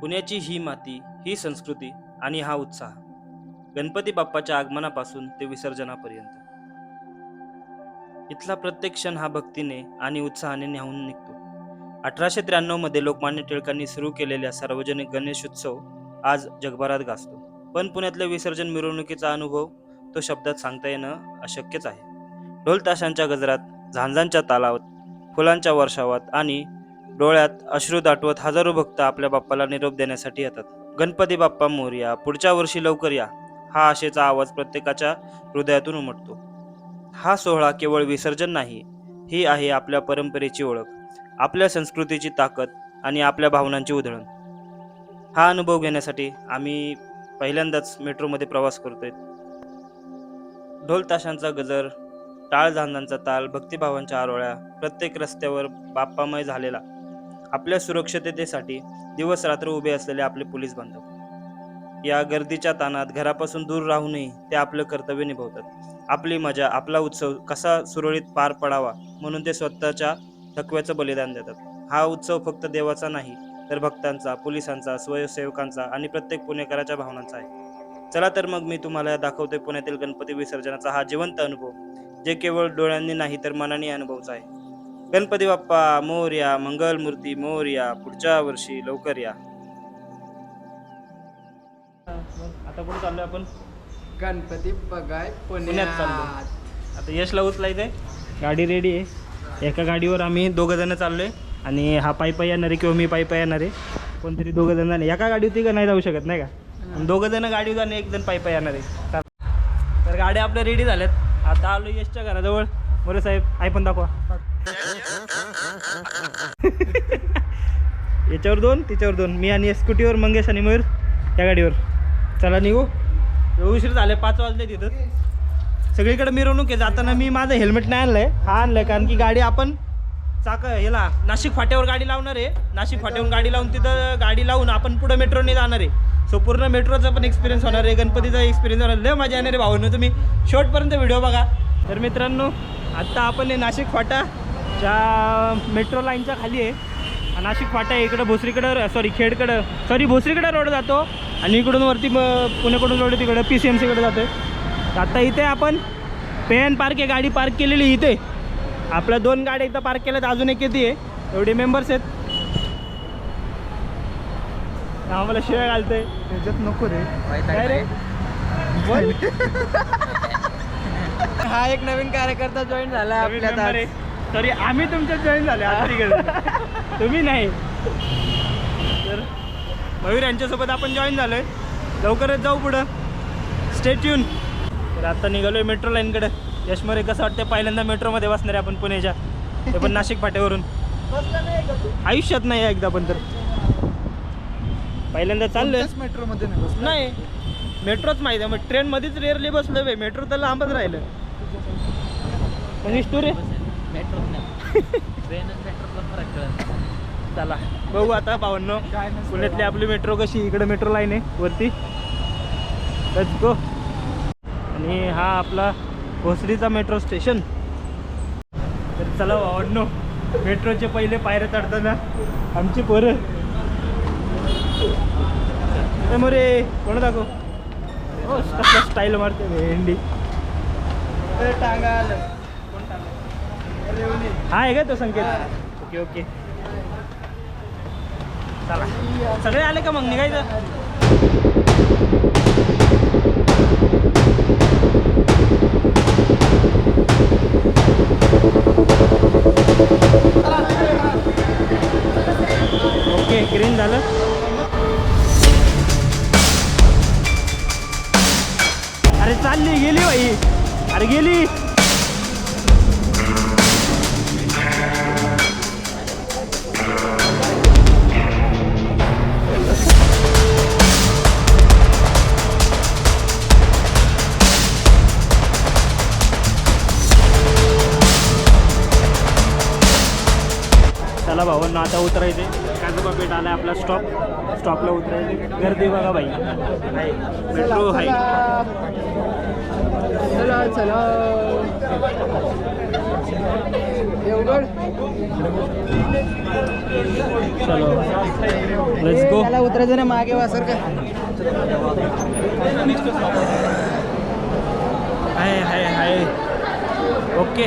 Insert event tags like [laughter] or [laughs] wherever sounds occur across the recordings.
पुण्याची ही माती ही संस्कृती आणि हा उत्साह गणपती बाप्पाच्या आगमनापासून ते विसर्जनापर्यंत. इथला प्रत्येक क्षण हा भक्तीने आणि उत्साहाने न्याहून निघतो. अठराशे त्र्याण्णवमध्ये लोकमान्य टिळकांनी सुरू केलेल्या सार्वजनिक गणेशोत्सव आज जगभरात गाजतो. पण पुण्यातल्या विसर्जन मिरवणुकीचा अनुभव तो शब्दात सांगता येणं अशक्यच आहे. ढोल ताशांच्या गजरात झांजांच्या तालावत फुलांच्या वर्षावात आणि डोळ्यात अश्रू दाटवत हजारो भक्त आपल्या बाप्पाला निरोप देण्यासाठी येतात. गणपती बाप्पा मोर्या पुढच्या वर्षी लवकर या हा आशेचा आवाज प्रत्येकाच्या हृदयातून उमटतो. हा सोहळा केवळ विसर्जन नाही ही आहे आपल्या परंपरेची ओळख आपल्या संस्कृतीची ताकद आणि आपल्या भावनांची उधळण. हा अनुभव घेण्यासाठी आम्ही पहिल्यांदाच मेट्रोमध्ये प्रवास करतोय. ढोल ताशांचा गजर टाळ झांजांचा ताल भक्तिभावांच्या आरोळ्या प्रत्येक रस्त्यावर बाप्पामय झालेला. आपल्या सुरक्षिततेसाठी दिवस रात्र उभे असलेले आपले पोलीस बांधव. या गर्दीच्या ताणात घरापासून दूर राहूनही ते आपलं कर्तव्य निभावतात. आपली मजा आपला उत्सव कसा सुरळीत पार पडावा म्हणून ते स्वतःच्या थकव्याचं बलिदान देतात. हा उत्सव फक्त देवाचा नाही तर भक्तांचा पोलिसांचा स्वयंसेवकांचा आणि प्रत्येक पुणेकराच्या भावनांचा आहे. चला तर मग मी तुम्हाला दाखवतोय पुण्यातील गणपती विसर्जनाचा हा जिवंत अनुभव जे केवळ डोळ्यांनी नाही तर मनाने अनुभवचा आहे. गणपती बाप्पा मोरया मंगलमूर्ती मोरया पुढच्या वर्षी लवकर या. आता कुठे चाललोय आपण? गणपती बघाय पुण्यात. चाललो. आता यशला उचलायचंय गाडी रेडी आहे. एका गाडीवर आम्ही दोघं जण चाललोय. आणि हा पायी पायी येणार आहे किंवा मी पायी पायी येणार आहे. कोणतरी दोघं जण जाणे एका गाडीवरती का नाही जाऊ शकत नाही का? दोघं जण गाडीवर जाणे एक जण पायी पायी येणार आहे. तर गाड्या आपल्या रेडी झाल्यात. आता आलो यशच्या घराजवळ. मोरे साहेब आई पण दाखवा. [laughs] याच्यावर दोन तिच्यावर दोन. मी आणि स्कूटीवर मंगेश आणि मयूर त्या गाडीवर. चला निघू. उशीर झाले पाच वाजले तिथं. सगळीकडे मिरवणूक आहे. जाताना मी माझं हेल्मेट नाही आणलंय. हा आणलंय कारण की गाडी आपण चाक याला नाशिक फाट्यावर गाडी लावणार आहे. नाशिक फाट्यावर गाडी लावून तिथं गाडी लावून आपण पुढं मेट्रोने जाणार आहे. सो पूर्ण मेट्रोचा पण एक्सपिरियन्स होणार आहे. गणपतीचा एक्सपिरियन्स होणार लय मजा येणार आहे भाऊनं तुम्ही शेवटपर्यंत व्हिडिओ बघा. तर मित्रांनो आत्ता आपण नाशिक नाशिक फाटाच्या मेट्रो लाईनच्या खाली आहे. नाशिक फाटा आहे इकडं भोसरीकडं सॉरी खेडकडं सॉरी भोसरीकडं रोड जातो आणि इकडून वरती म- पुण्याकडून रोड तिकडं पी सी एम सीकडे जातो आहे. आता इथे आपण पेन पार्क आहे गाडी पार्क केलेली इथे. आपल्या दोन गाड्या एकदा पार्क केल्यात अजून एक किती आहे. एवढे मेंबर्स आहेत. आम्हाला शिवाय घालतोय. त्याच्यात नको रे. रे? [laughs] हा एक नवीन कार्यकर्ता जॉईन झाला आपल्यात आज. सॉरी आम्ही तुमच्यात जॉईन झाले आहे. तुम्ही नाही. तर मयूर यांच्यासोबत आपण जॉईन झालोय. लवकरच जाऊ पुढं. स्टेट येऊन तर आता निघालोय मेट्रो लाईनकडे यशमरे कसं वाटतं पहिल्यांदा मेट्रोमध्ये बसणार आहे आपण पुण्याच्या ते पण नाशिक फाट्यावरून. आयुष्यात नाही एकदा पण तर. पहिल्यांदा चाललोय. मेट्रोमध्ये नाही बसला. नाही. मेट्रोच माहिती आहे. मग ट्रेनमध्येच रेअरली बसलो बे मेट्रो तर लांबच राहिलं. म्हणजे टूर आहे चला बघू आता नसतं. पुण्यातली आपली मेट्रो कशी? इकडे मेट्रो लाईन आहे वरती. गो आणि हा आपला भोसरीचा मेट्रो स्टेशन तर चला भावांनो मेट्रोचे पहिले पायऱ्या चढताना आमची पोरं. मोरे कोण दाखव? हो स्टाईल मारते भेंडी टांगा आलं. कोण टांगा? अरे, येऊन ये. हा आहे का तो संकेत? Okay okay. चला. सगळे आले का मग? निघायचं? भावांना आता उतरायचे. काजोबा पेठ आलाय आपला स्टॉप स्टॉपला उतरायचे. गर्दी बघा बाई. आहे मेट्रो आहे चला चला. चलो लेट्स गो त्याला उतरायचं नाही मागे वासर का हाय हाय हाय. ओके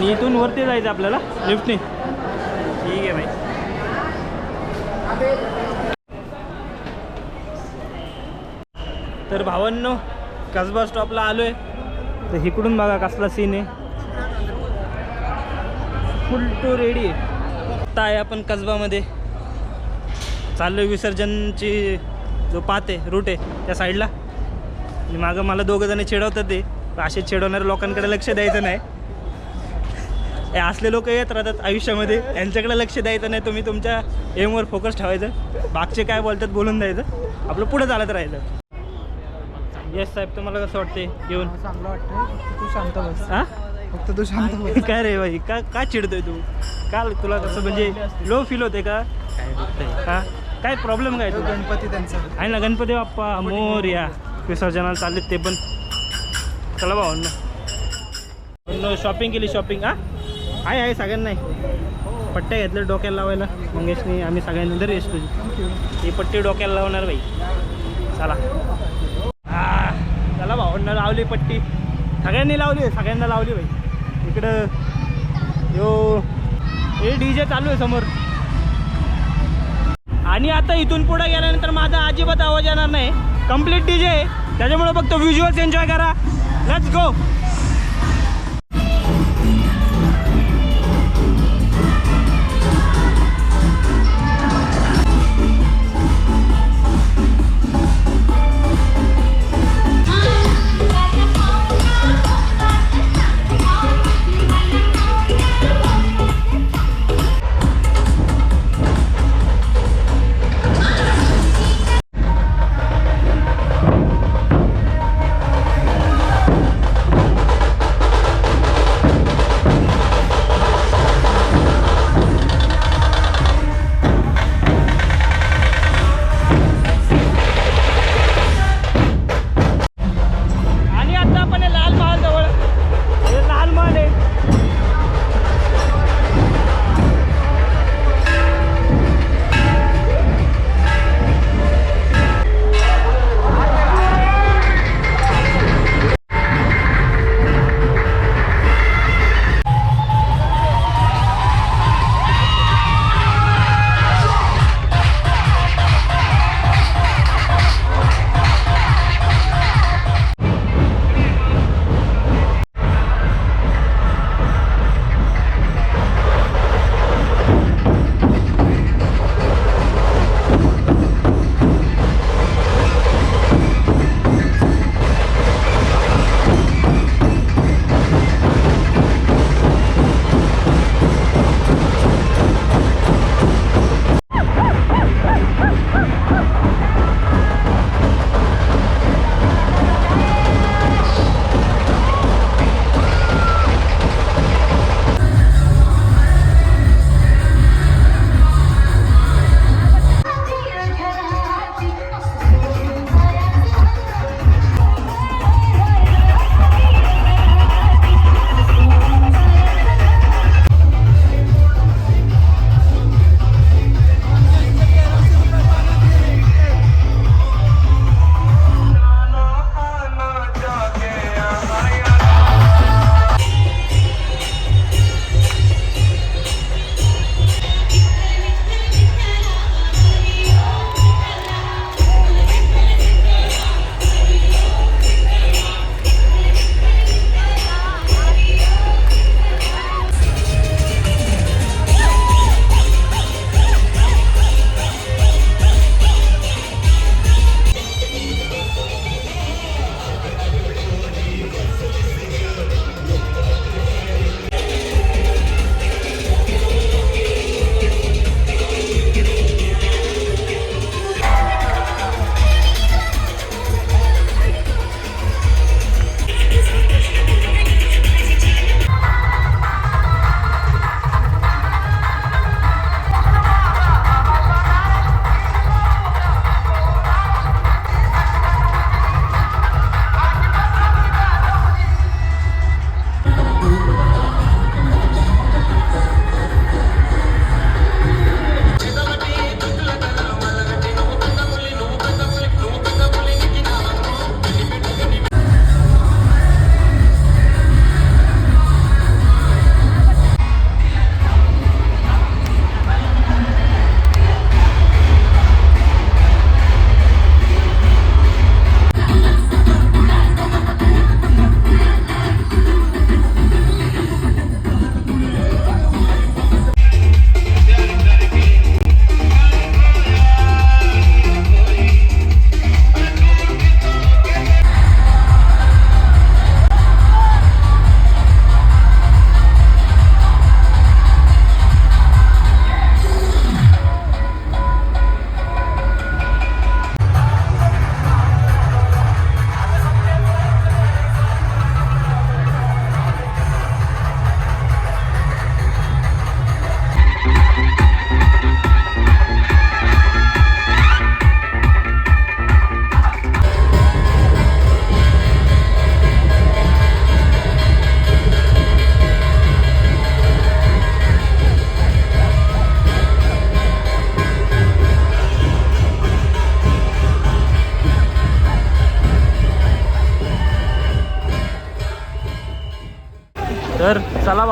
आणि इथून वरती जायचं आपल्याला लिफ्टने ठीक आहे भाई तर भावांनो कसबा स्टॉपला आलो आहे तर इकडून बघा कसला सीन आहे. फुल टू रेडी आहे. आता आहे आपण कसबामध्ये. चाललो विसर्जनची जो पात आहे रूट आहे त्या साईडला आणि मागं मला दोघं जण चिडवतात ते. असे चिडवणाऱ्या लोकांकडे लक्ष द्यायचं नाही. असले लोक येत राहतात आयुष्यामध्ये. यांच्याकडे लक्ष द्यायचं नाही तुम्ही तुमच्या एमवर फोकस ठेवायचं. बागचे काय बोलतात बोलून द्यायचं. आपलं पुढे चालत राहायचं. येस साहेब तुम्हाला कसं वाटते येऊन. चांगलं वाटतं तू शांत बस. हां? फक्त तू शांत बस. काय रे भाई का का चिडतोय तू? का तुला कसं म्हणजे लो फील होते का? हा? काय प्रॉब्लेम काय तुला? गणपती त्यांचा. आहे ना गणपती बाप्पा मोर या. विसर्जनाला चाललेत ते पण. चला भाऊ शॉपिंग केली शॉपिंग हा? आहे आहे सगळ्यांना आहे पट्ट्या घेतल्या डोक्याला लावायला. मंगेशने आम्ही सगळ्यांनी दर येस तुझी ही पट्टी डोक्याला लावणार बाई. चला. हा चला भावांना लावली पट्टी. सगळ्यांनी लावली सगळ्यांना लावली बाई इकडं यो हे डी जे चालू आहे समोर. आणि आता इथून पुढे गेल्यानंतर माझा अजिबात आवाज येणार नाही. कंप्लीट डी जे त्याच्यामुळे फक्त व्हिज्युअल्स एन्जॉय करा. लेट्स गो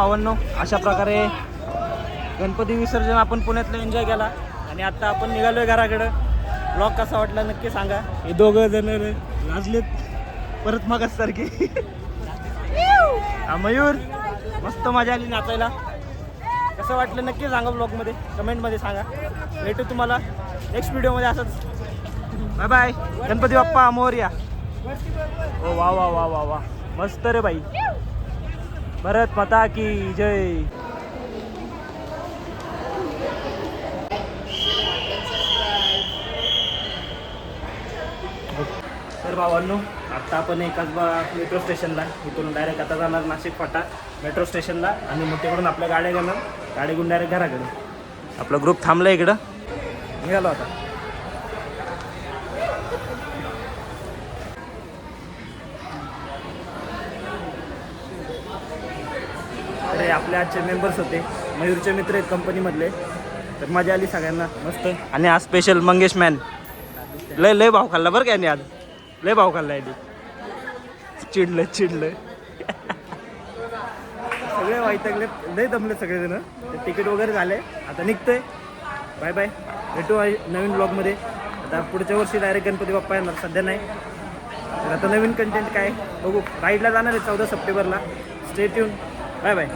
बावन्न. अशा प्रकारे गणपती विसर्जन आपण पुण्यातलं एन्जॉय केला. आणि आता आपण निघालोय घराकडं. ब्लॉग कसा वाटला नक्की सांगा. हे दोघं जण लाजलेत. परत मागास सारखे हा मयूर. मस्त मजा आली नाचायला. कसं वाटलं नक्की सांगा ब्लॉगमध्ये कमेंटमध्ये सांगा. भेटू तुम्हाला. नेक्स्ट व्हिडिओमध्ये असंच. Bye bye Ganpati Bappa Morya. ओ वा वा वा वा वा. मस्त रे बाई. भरत माता की जय। तर भावांनो आत्ता आपण एकाच बा मेट्रो स्टेशनला इथून डायरेक्ट आता जाणार नाशिक फाटा. मेट्रो स्टेशनला आणि मग तिकडून आपल्या गाड्या घेणार. गाडी घेऊन डायरेक्ट घराकडे. आपला ग्रुप थांबला इकडं. निघालो आता. हे आपले आजचे मेंबर्स होते. मयूरचे मित्र आहेत कंपनीमधले तर मजा आली सगळ्यांना. मस्त. आणि आज स्पेशल मंगेश मॅन लय लय भाव खाल्ला बरं का यांनी आज? लय भाव खाल्ला यांनी. चिडलं चिडलं. सगळे वैतागले. लय दमले सगळेजण. तिकीट वगैरे झाले. आता निघतोय. बाय बाय भेटू आहे नवीन ब्लॉगमध्ये आता पुढच्या वर्षी डायरेक्ट गणपती बाप्पा येणार. सध्या नाही. तर आता नवीन कंटेंट काय? बघू. राईडला जाणार आहे चौदा सप्टेंबरला. स्टेट येऊन बाय बाय